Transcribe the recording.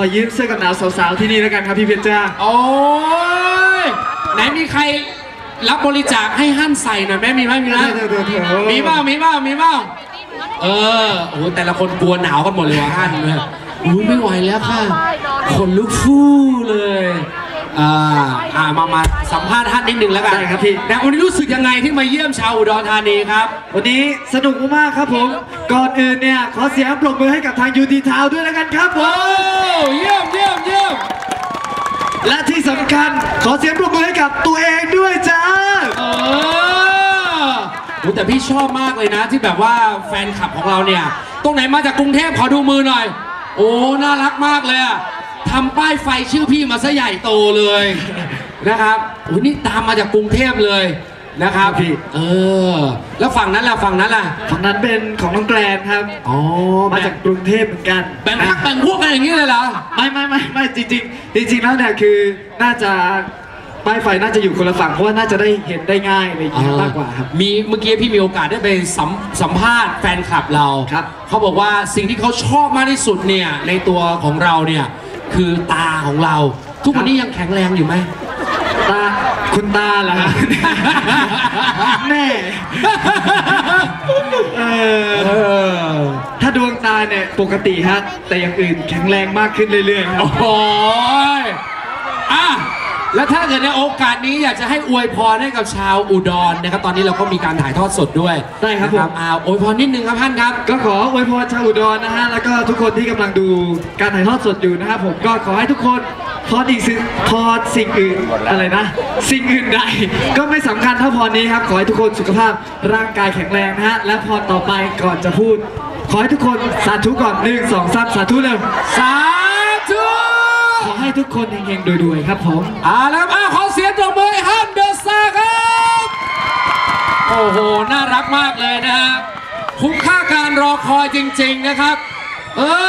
อยืมเสื้อกันหนาวสาวๆที่นี่แล้วกันครับพี่เพชรจ้าโอ้ยไหนมีใครรับบริจาคให้ฮั่นใส่หน่อยไหมมีไหมมีไหมเดี๋ยวเดี๋ยวเดี๋ยวมีเปล่ามีเปล่ามีเปล่าเออโอ้โหแต่ละคนกลัวหนาวกันหมดเลยว่ะฮั่นเนี่ยอุ้ยไม่ไหวแล้วค่ะคนลุกฟู่เลยอ่าอ่ามามาสัมภาษณ์ฮั่นนิดนึงแล้วกันได้ครับพี่แต่วันนี้รู้สึกยังไงที่มาเยี่ยมชาวอุดรธานีครับ วันนี้สนุกมากๆครับผม ก่อนอื่นเนี่ยขอเสียงปรบมือให้กับทางยูดีทาวด้วยแล้วกันครับผโอ้ม เยี่ยมเยี่ยมเยี่ยม และที่สำ คัญ ขอเสียงปรบมือให้กับตัวเองด้วยจ้าเออโอ้แต่พี่ชอบมากเลยนะ ที่แบบว่าแฟนคลับของเราเนี่ย ตรงไหนมาจากกรุงเทพขอดูมือหน่อย โอ้ น่ารักมากเลยอะทำป้ายไฟชื่อพี่มาซะใหญ่โตเลยนะครับโอ้นี่ตามมาจากกรุงเทพเลยนะครับครับพี่เออ แล้วฝั่งนั้นล่ะฝั่งนั้นล่ะฝั่งนั้นเป็นของน้องแกรนครับอ๋อมาจากกรุงเทพเหมือนกันแบ่งพักแบ่งพวกกันอย่างนี้เลยเหรอไม่ไม่ไม่ไม่จริงๆ จริงๆแล้วเนี่ยคือน่าจะป้ายไฟน่าจะอยู่คนละฝั่งเพราะว่าน่าจะได้เห็นได้ง่ายอะไรอย่างเงี้ยมากกว่าครับ มีเมื่อกี้พี่มีโอกาสได้ไปสัมสัมภาษณ์แฟนคลับเราครับ เขาบอกว่าสิ่งที่เขาชอบมากที่สุดเนี่ยในตัวของเราเนี่ยคือตาของเรา ทุกวันนี้ยังแข็งแรงอยู่ไหมตาคุณตาเหรอครับแม่เออเออถ้าดวงตาเนี่ยปกติฮะแต่อย่างอื่นแข็งแรงมากขึ้นเรื่อยๆครับ โอ้โหยอะ แล้วถ้าเกิดในโอกาสนี้อยากจะให้อวยพรให้กับชาวอุดรนะครับ ตอนนี้เราก็มีการถ่ายทอดสดด้วยได้ครับผม นะอ่าอวยพรนิดนึงครับท่านครับ ก็ขออวยพรชาวอุดรนะฮะ แล้วก็ทุกคนที่กำลังดูการถ่ายทอดสดอยู่นะครับผมก็ขอให้ทุกคนพรอีกสิ่งพรสิ่งอื่นอะไรนะ สิ่งอื่นใด ก็ไม่สำคัญเท่าพรนี้ครับ ขอให้ทุกคนสุขภาพร่างกายแข็งแรงนะฮะ และพรต่อไปก่อนจะพูด ขอให้ทุกคนสาธุก่อนหนึ่งสองสามสาธุเร็วสาธุขอให้ทุกคนเฮงๆรวยๆครับผมอ่าแล้วอ่าขอเสียงตบมือให้ฮัมเดอะซาครับ โอ้โห น่ารักมากเลยนะฮะคุ้มค่าการรอคอยจริง ๆ นะครับ เออ